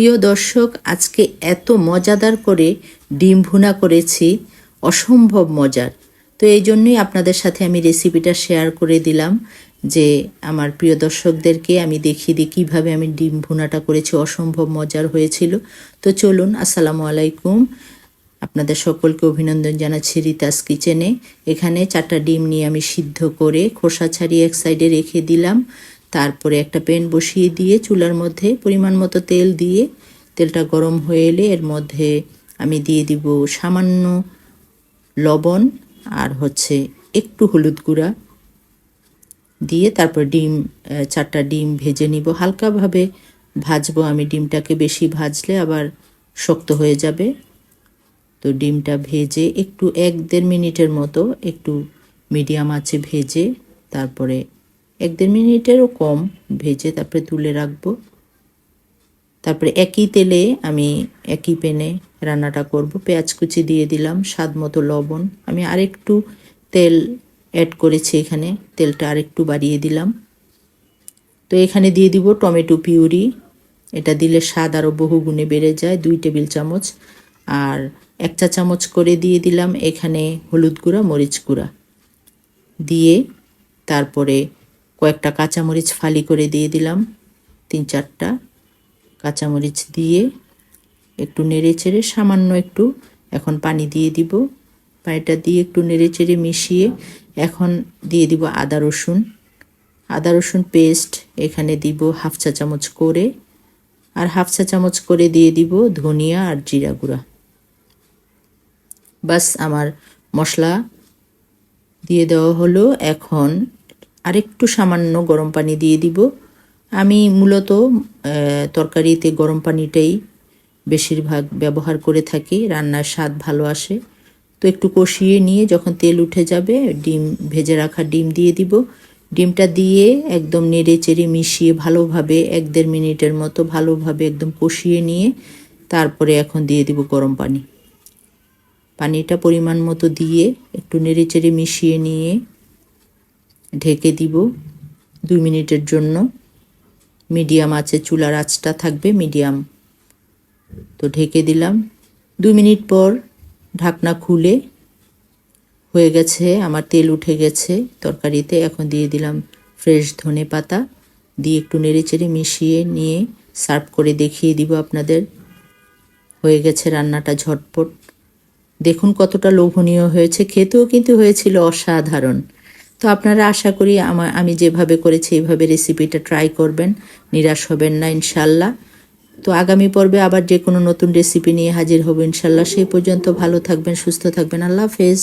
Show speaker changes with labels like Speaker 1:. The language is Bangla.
Speaker 1: প্রিয় দর্শক, আজকে এত মজাদার করে ডিম ভুনা করেছি, অসম্ভব মজার। তো এই জন্যই আপনাদের সাথে আমি রেসিপিটা শেয়ার করে দিলাম যে আমার প্রিয় দর্শকদেরকে আমি দেখিয়ে দিই কীভাবে আমি ডিম ভুনাটা করেছি, অসম্ভব মজার হয়েছিল। তো চলুন, আসসালামু আলাইকুম। আপনাদের সকলকে অভিনন্দন জানাচ্ছি রিতাস কিচেনে। এখানে চারটা ডিম নিয়ে আমি সিদ্ধ করে খোসা ছাড়িয়ে এক সাইডে রেখে দিলাম। তারপরে একটা প্যান বসিয়ে দিয়ে চুলার মধ্যে পরিমাণ মতো তেল দিয়ে তেলটা গরম হয়ে এলে এর মধ্যে আমি দিয়ে দিব সামান্য লবণ আর হচ্ছে একটু হলুদ গুঁড়া। দিয়ে তারপর ডিম চারটা ডিম ভেজে নিব। হালকাভাবে ভাজবো আমি ডিমটাকে, বেশি ভাজলে আবার শক্ত হয়ে যাবে। তো ডিমটা ভেজে একটু এক দেড় মিনিটের মতো একটু মিডিয়াম আছে ভেজে তারপরে এক দেড় মিনিটেরও কম ভেজে তারপরে তুলে রাখব। তারপরে একই তেলে আমি একই প্যানে রান্নাটা করব। পেঁয়াজ কুচি দিয়ে দিলাম, স্বাদ মতো লবণ। আমি আরেকটু তেল অ্যাড করেছি এখানে, তেলটা আরেকটু বাড়িয়ে দিলাম। তো এখানে দিয়ে দিব টমেটো পিউরি। এটা দিলে স্বাদ আরও বহুগুণে বেড়ে যায়, দুই টেবিল চামচ। আর এক চা চামচ করে দিয়ে দিলাম এখানে হলুদ গুঁড়া, মরিচ গুঁড়া। দিয়ে তারপরে কয়েকটা কাঁচামরিচ ফালি করে দিয়ে দিলাম। তিন চারটা কাঁচামরিচ দিয়ে একটু নেড়ে চেড়ে সামান্য একটু এখন পানি দিয়ে দিব। পানিটা দিয়ে একটু নেড়ে চেড়ে মিশিয়ে এখন দিয়ে দিব আদা রসুন। আদা রসুন পেস্ট এখানে দিব হাফ চা চামচ করে। আর হাফ চা চামচ করে দিয়ে দিব ধনিয়া আর জিরা গুঁড়া। বাস আমার মশলা দিয়ে দেওয়া হলো। এখন আরেকটু সামান্য গরম পানি দিয়ে দিব। আমি মূলত তরকারিতে গরম পানিটাই বেশিরভাগ ব্যবহার করে থাকি, রান্নার স্বাদ ভালো আসে। তো একটু কষিয়ে নিয়ে যখন তেল উঠে যাবে, ডিম, ভেজে রাখা ডিম দিয়ে দিব। ডিমটা দিয়ে একদম নেড়ে চেড়ে মিশিয়ে ভালোভাবে এক দেড় মিনিটের মতো ভালোভাবে একদম কষিয়ে নিয়ে তারপরে এখন দিয়ে দিব গরম পানি। পানিটা পরিমাণ মতো দিয়ে একটু নেড়ে চেড়ে মিশিয়ে নিয়ে ঢেকে দিব দুই মিনিটের জন্য। মিডিয়াম আছে, চুলার আঁচটা থাকবে মিডিয়াম। তো ঢেকে দিলাম। দুই মিনিট পর ঢাকনা খুলে হয়ে গেছে, আমার তেল উঠে গেছে তরকারিতে। এখন দিয়ে দিলাম ফ্রেশ ধনে পাতা। দিয়ে একটু নেড়ে চেড়ে মিশিয়ে নিয়ে সার্ভ করে দেখিয়ে দিব আপনাদের। হয়ে গেছে রান্নাটা ঝটপট। দেখুন কতটা লোভনীয় হয়েছে। খেতেও কিন্তু হয়েছিল অসাধারণ। তো আপনারা আশা করি আমার আমি যেভাবে করেছি, এইভাবে রেসিপিটা ট্রাই করবেন। নিরাশ হবেন না ইনশাল্লাহ তো আগামী পর্বে আবার যে কোনো নতুন রেসিপি নিয়ে হাজির হব ইনশাল্লাহ সেই পর্যন্ত ভালো থাকবেন, সুস্থ থাকবেন। আল্লাহ হাফেজ।